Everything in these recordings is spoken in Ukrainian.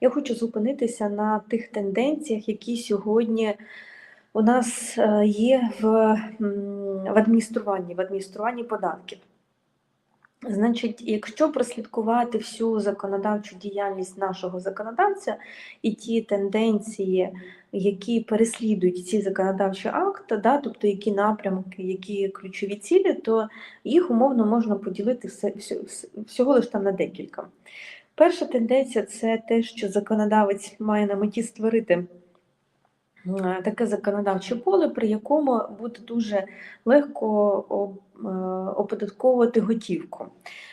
Я хочу зупинитися на тих тенденціях, які сьогодні у нас е, є в, в адмініструванні, в адмініструванні податків. Значить, якщо прослідкувати всю законодавчу діяльність нашого законодавця і ті тенденції, які переслідують ці законодавчі акти, да, тобто які напрямки, які ключові цілі, то їх умовно можна поділити всього лише там на декілька. Перша тенденція це те, що законодавець має на меті створити таке законодавче поле, при якому буде дуже легко е, оподатковувати готівку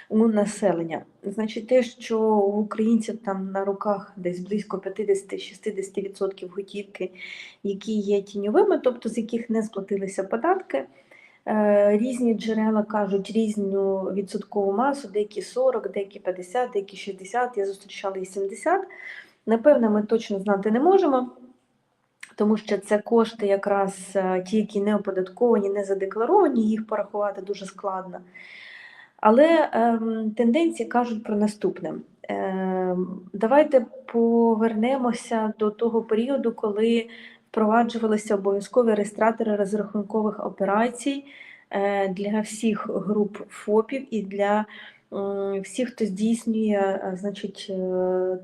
у населення. Значить, те, що у українців там на руках десь близько 50-60% готівки, які є тіньовими, тобто з яких не сплатилися податки. Е, Різні джерела кажуть різну відсоткову масу, деякі 40, деякі 50, деякі 60, я зустрічала і 70. Напевно, ми точно знати не можемо, тому що це кошти якраз е, ті, які не оподатковані, не задекларовані, їх порахувати дуже складно. Але ем, тенденції кажуть про наступне. Ем, давайте повернемося до того періоду, коли впроваджувалися обов'язкові реєстратори розрахункових операцій е, для всіх груп ФОПів і для всіх, хто здійснює е, значить, е,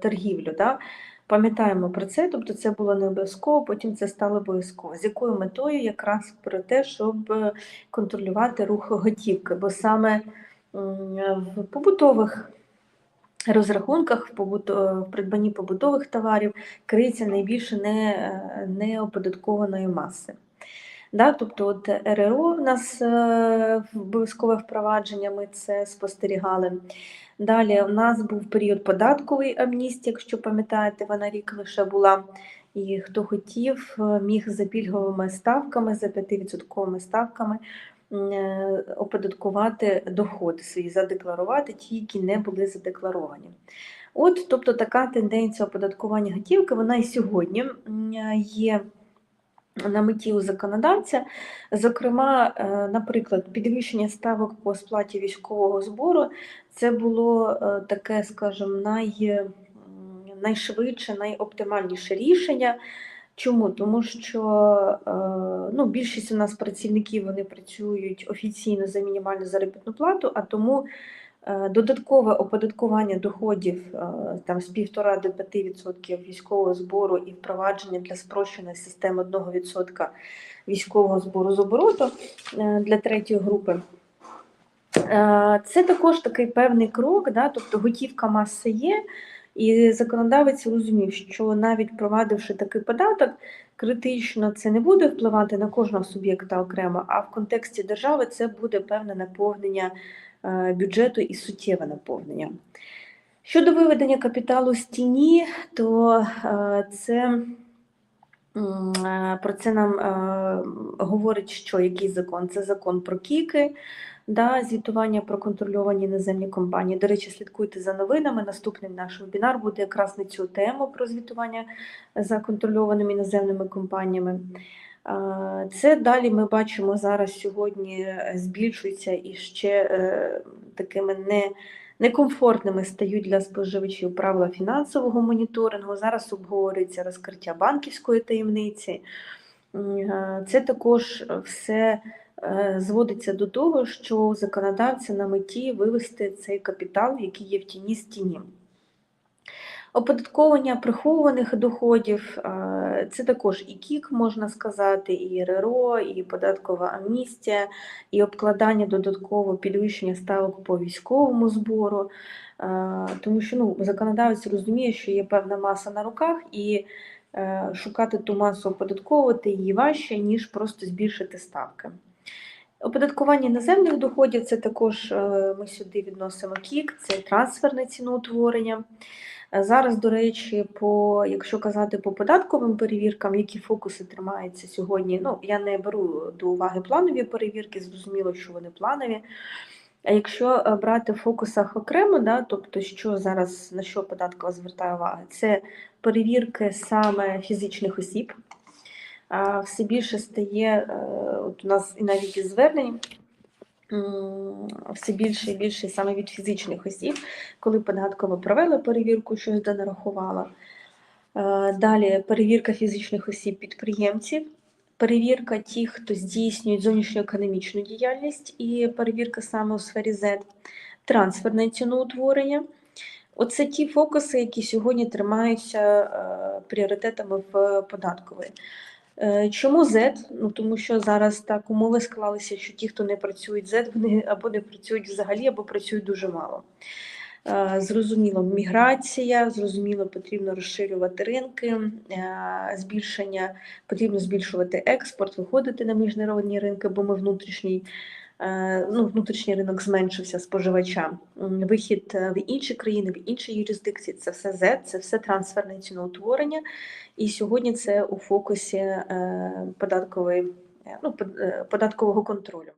торгівлю. Да? Пам'ятаємо про це, тобто це було не обов'язково, потім це стало обов'язково. З якою метою? Якраз про те, щоб контролювати рух готівки, бо саме в побутових розрахунках, в, побуто- в придбанні побутових товарів криється найбільше не, е, неоподаткованої маси. Да, тобто от РРО в нас е, обов'язкове впровадження, ми це спостерігали. Далі у нас був період податкової амністії, якщо пам'ятаєте, вона рік лише була. І хто хотів, е, міг за пільговими ставками, за 5% ставками е, оподаткувати доходи свої, задекларувати ті, які не були задекларовані. От, тобто така тенденція оподаткування готівки, вона і сьогодні є на меті у законодавця. Зокрема, е, наприклад, підвищення ставок по сплаті військового збору це було е, таке, скажімо, най, найшвидше, найоптимальніше рішення. Чому? Тому що е, ну, більшість у нас працівників вони працюють офіційно за мінімальну заробітну плату, а тому е, додаткове оподаткування доходів е, там, з 1,5 до 5% військового збору і впровадження для спрощеної системи 1% військового збору з обороту е, для третьої групи. Це також такий певний крок, да, тобто готівка маси є, і законодавець розумів, що навіть провадивши такий податок, критично це не буде впливати на кожного суб'єкта окремо, а в контексті держави це буде певне наповнення е, бюджету і суттєве наповнення. Щодо виведення капіталу з тіні, то е, це про це нам е, говорить, що який закон? Це закон про кіки, да, звітування про контрольовані іноземні компанії. До речі, слідкуйте за новинами. Наступний наш вебінар буде якраз на цю тему про звітування за контрольованими іноземними компаніями. Е, Це далі ми бачимо зараз сьогодні е, збільшується і ще е, такими не, некомфортними стають для споживачів правила фінансового моніторингу. Зараз обговорюється розкриття банківської таємниці. Е, Це також все е, зводиться до того, що законодавці на меті вивести цей капітал, який є в тіні з тіні. Оподатковування прихованих доходів це також і КІК, можна сказати, і РРО, і податкова амністія, і обкладання додатково підвищення ставок по військовому збору. Тому що ну, законодавець розуміє, що є певна маса на руках, і е, шукати ту масу оподатковувати її важче, ніж просто збільшити ставки. Оподаткування іноземних доходів це також е, ми сюди відносимо КІК, це трансферне ціноутворення. Е, Зараз, до речі, по якщо казати по податковим перевіркам, які фокуси тримаються сьогодні. Ну я не беру до уваги планові перевірки, зрозуміло, що вони планові. А якщо е, брати в фокусах окремо, да, тобто що зараз на що податкова звертає увагу, це перевірки саме фізичних осіб. Все більше стає, от у нас і навіть із звернень все більше і більше саме від фізичних осіб, коли податкова провела перевірку, щось донарахувала. Е, Далі перевірка фізичних осіб підприємців, перевірка тих, хто здійснює зовнішньоекономічну діяльність, і перевірка саме у сфері Z, трансферне ціноутворення. Оце ті фокуси, які сьогодні тримаються е, пріоритетами в податковій. Е, Чому Z? Ну тому що зараз так умови склалися, що ті, хто не працюють Z, вони або не працюють взагалі, або працюють дуже мало. Е, Зрозуміло, міграція, зрозуміло, потрібно розширювати ринки, е, збільшення, потрібно збільшувати експорт, виходити на міжнародні ринки, бо ми внутрішній, ну, внутрішній ринок зменшився споживача. Вихід е, в інші країни, в інші юрисдикції це все Z, це все трансферне ціноутворення. І сьогодні це у фокусі е, податкової, е, ну, под- е, податкового контролю.